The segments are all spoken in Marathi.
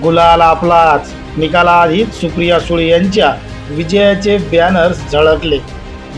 गुलाल आपलाच. निकालाआधीच सुप्रिया सुळे यांच्या विजयाचे बॅनर्स झळकले.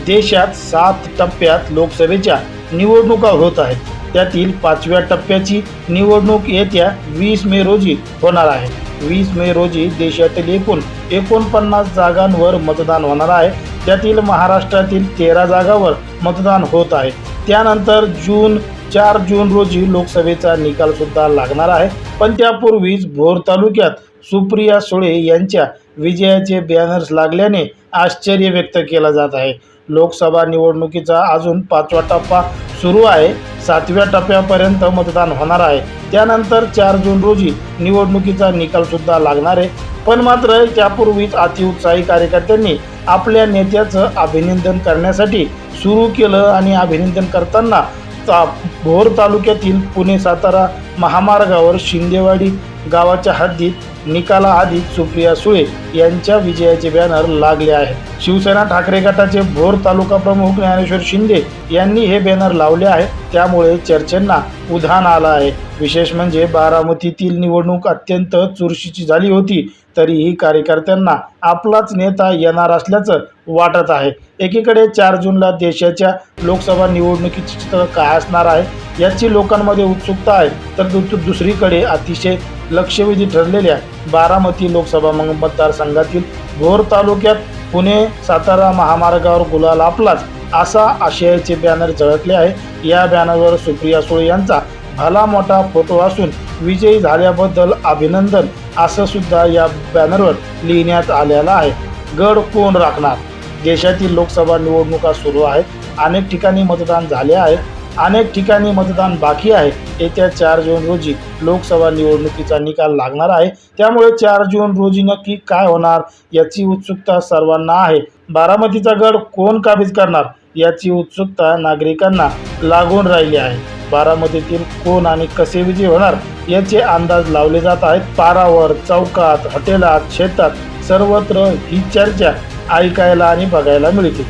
देशात सात टप्प्यात लोकसभेच्या निवडणुका होत आहेत. त्यातील पाचव्या टप्प्याची निवडणूक येत्या वीस मे रोजी होणार आहे. वीस मे रोजी देशातील एकूण एकोणपन्नास जागांवर मतदान होणार आहे. त्यातील महाराष्ट्रातील तेरा जागावर मतदान होत आहे. त्यानंतर जून चार जून रोजी लोकसभेचा निकाल सुद्धा लागणार आहे. पण त्यापूर्वीच भोर तालुक्यात सुप्रिया सुळे यांच्या विजयाचे बॅनर्स लागल्याने आश्चर्य व्यक्त केला जात आहे. लोकसभा निवडणुकीचा अजून पाचवा टप्पा सुरू आहे. सातव्या टप्प्यापर्यंत मतदान होणार आहे. त्यानंतर चार जून रोजी निवडणुकीचा निकालसुद्धा लागणार आहे. पण मात्र त्यापूर्वीच अतिउत्साही कार्यकर्त्यांनी आपल्या नेत्याचं अभिनंदन करण्यासाठी सुरू केलं आणि अभिनंदन करताना ता भोर तालुक्यातील पुणे सातारा महामार्गावर शिंदेवाडी गावाच्या हद्दीत निकालाआधी सुप्रिया सुळे यांच्या विजयाचे बॅनर लागले आहेत. शिवसेना ठाकरे गटाचे भोर तालुका प्रमुख ज्ञानेश्वर शिंदे यांनी हे बॅनर लावले आहे त्यामुळे चर्चेंना उधाण आलं आहे. विशेष म्हणजे बारामतीतील निवडणूक अत्यंत चुरशीची झाली होती तरीही कार्यकर्त्यांना आपलाच नेता येणार असल्याचं वाटत आहे. एकीकडे चार जूनला देशाच्या लोकसभा निवडणुकीचे चित्र काय असणार आहे याची लोकांमध्ये उत्सुकता आहे तर दुसरीकडे अतिशय लक्षवेधी ठरलेल्या बारामती लोकसभा मतदारसंघातील भोर तालुक्यात पुणे सातारा महामार्गावर गुलाल आपलाच असा आशयाचे बॅनर झळकले आहे. या बॅनरवर सुप्रिया सुळे यांचा भला मोठा फोटो असून विजयी झाल्याबद्दल अभिनंदन असं सुद्धा या बॅनरवर लिहिण्यात आलेलं आहे. गड कोण राखणार? देशातील लोकसभा निवडणुका सुरू आहेत. अनेक ठिकाणी मतदान झाले आहे. अनेक ठिकाणी मतदान बाकी आहे. येत्या चार जून रोजी लोकसभा निवडणुकीचा निकाल लागणार आहे. त्यामुळे चार जून रोजी नक्की काय होणार याची उत्सुकता सर्वांना आहे. बारामतीचा गड कोण काबीज करणार याची उत्सुकता नागरिकांना लागून राहिली आहे. बारामतीतील कोण आणि कसे विजय होणार याचे अंदाज लावले जात आहेत. पारावर चौकात हॉटेलात शेतात सर्वत्र ही चर्चा ऐकायला आणि बघायला मिळते.